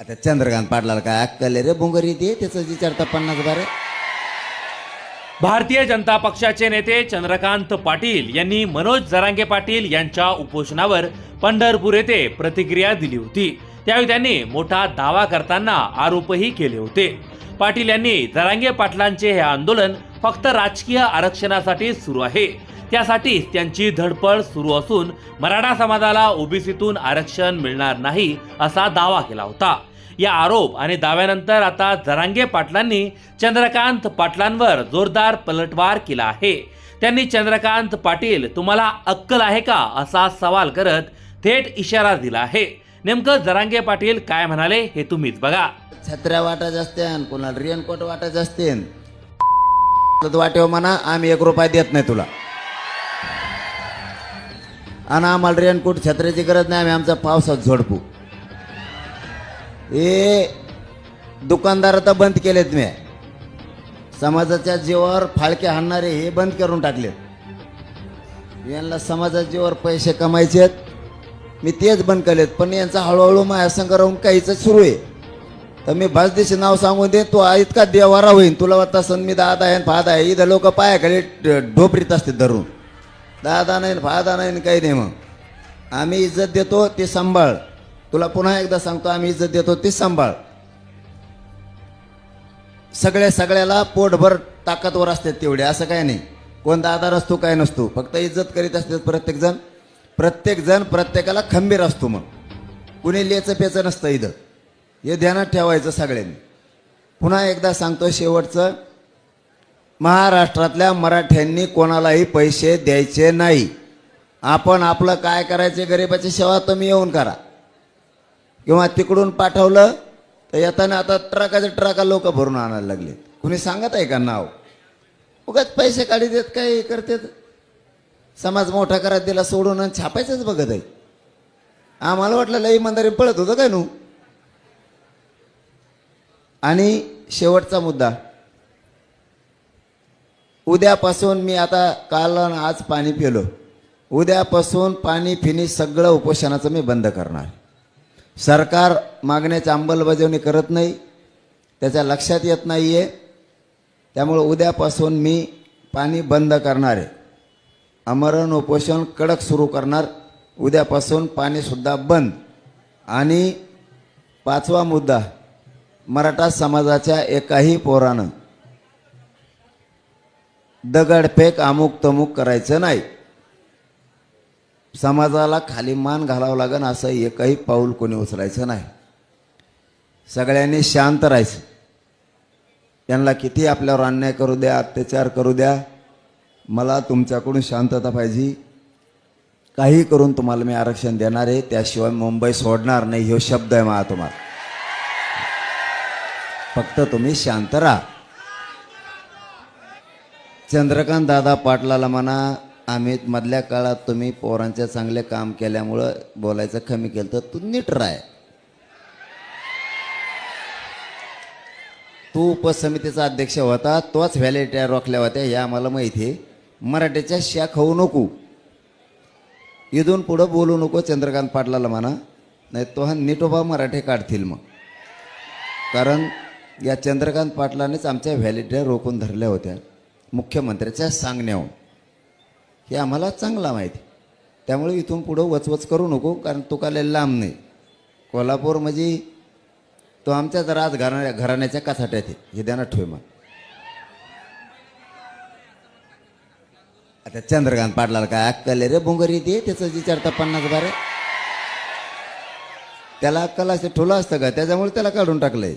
आता चंद्रकांत पाटलाला काय अक्कल आहे रे बुंगरी ते? त्याचं विचारता पन्नास बारे. भारतीय जनता पक्षाचे नेते चंद्रकांत पाटील यांनी मनोज जरांगे पाटील यांच्या उपोषणावर पंढरपूर येथे प्रतिक्रिया दिली होती. त्यावेळी त्यांनी मोठा दावा करताना आरोपही केले होते. पाटील यांनी जरांगे पाटलांचे हे आंदोलन फक्त राजकीय आरक्षणासाठी सुरू आहे. त्यासाठीच त्यांची धडपड सुरू असून मराठा समाजाला ओबीसीतून आरक्षण मिळणार नाही असा दावा केला होता. या आरोप आणि दाव्यानंतर आता जरांगे पाटलांनी चंद्रकांत पाटलांवर जोरदार पलटवार केला आहे. त्यांनी चंद्रकांत पाटील तुम्हाला अक्कल आहे का? असा सवाल करत थेट इशारा दिला आहे. नेमकं जरांगे पाटील काय म्हणाले हे तुम्हीच बघा. छत्र्या वाटायच्या असते कोणाला रेनकोट वाटायचे असते वाटेव म्हणा आम्ही एक रुपया देत नाही तुला. आणि आम्हाला रेनकोट छत्र्याची गरज नाही आम्ही आमचा पावसात झोडपू. हे दुकानदार आता बंद केलेत मी. समाजाच्या जीवावर फाळके हाणणारे हे बंद करून टाकलेत. यांना समाजाच्या जीवावर पैसे कमायचे आहेत. मी तेच बंद केलेत पण यांचा हळूहळू माझ्या संघ राहून काहीच सुरू आहे. तर मी भाजदेशी नाव सांगून दे तू इतका देवारा होईन. तुला वाटतं सन मी दादा आहे फादा आहे. इथं लोक पायाखाली ढोपरीत असते धरून. दादा नाही फादा नाही काही नाही मग. आम्ही इज्जत देतो ती सांभाळ. तुला पुन्हा एकदा सांगतो आम्ही इज्जत देतो ती सांभाळ. सगळ्या सगळ्याला पोटभर ताकदवर असतात तेवढे असं काय नाही. कोण आधार असतो काय नसतो. फक्त इज्जत करीत असतात प्रत्येकजण. प्रत्येकजण प्रत्येकाला खंबीर असतो मग. कुणी लेचं पेचं नसतं इथं. हे ध्यानात ठेवायचं सगळ्यांनी. पुन्हा एकदा सांगतो शेवटचं. महाराष्ट्रातल्या मराठ्यांनी कोणालाही पैसे द्यायचे नाही. आपण आपलं काय करायचे गरिबाची सेवा तुम्ही येऊन करा. किंवा तिकडून पाठवलं तर येताना आता ट्रकाचे ट्रका लोक भरून आणायला लागले. कुणी सांगत आहे का नाव? उगाच पैसे काढी देत काय करतात? समाज मोठा करत दिला सोडून आणि छापायचंच बघत आहे. आम्हाला वाटलं लई इमानदारी पळत होतं काय नू? आणि शेवटचा मुद्दा. उद्यापासून मी आता काल आणि आज पाणी पिलो. उद्यापासून पाणी फिनी सगळं उपोषणाचं मी बंद करणार. सरकार मागण्याची अंमलबजावणी करत नाही त्याच्या लक्षात येत नाही आहे त्यामुळं उद्यापासून मी पाणी बंद करणार आहे. अमरण उपोषण कडक सुरू करणार. उद्यापासून पाणीसुद्धा बंद. आणि पाचवा मुद्दा मराठा समाजाच्या एकाही पोरानं दगडफेक अमुक तमुक करायचं नाही. समाजाला खाली मान घालावं लागेल असं एकही पाऊल कोणी उचलायचं नाही. सगळ्यांनी शांत राहायचं. त्यांना किती आपल्यावर अन्याय करू द्या अत्याचार करू द्या मला तुमच्याकडून शांतता पाहिजे. काही करून तुम्हाला मी आरक्षण देणार आहे त्याशिवाय मुंबई सोडणार नाही हे शब्द आहे मला तुम्हाला. फक्त तुम्ही शांत राहा. चंद्रकांत दादा पाटलाला म्हणा आम्ही मधल्या काळात तुम्ही पोरांचे चांगले काम केल्यामुळं बोलायचं कमी केलं तर तू नीट राय तू उपसमितीचा अध्यक्ष होता तोच व्हॅलिटी रोखल्या होत्या हे आम्हाला माहिती आहे. मराठीच्या शा खाऊ नको. इथून पुढं बोलू नको चंद्रकांत पाटलाला म्हणा. नाही तो हा नीटोबा मराठी काढतील मग. कारण या चंद्रकांत पाटलानेच आमच्या व्हॅलिटी रोखून धरल्या होत्या. मुख्यमंत्र्याच्या सांगण्याहून. हे आम्हाला चांगला माहिती. त्यामुळे इथून पुढं वचवच करू नको कारण तो काय लांब नाही. कोल्हापूर म्हणजे तो आमच्याच राज घराण्या घराण्याच्या कासाट्यात आहे. हे ध्यानात ठेव मग. आता चंद्रकांत पाटलाला काय अक्कल आहे रे बुंगरी ते? त्याचं विचारता पन्नास बारे. त्याला अक्कल असं ठुलं असतं का? त्याच्यामुळे त्याला काढून टाकलंय.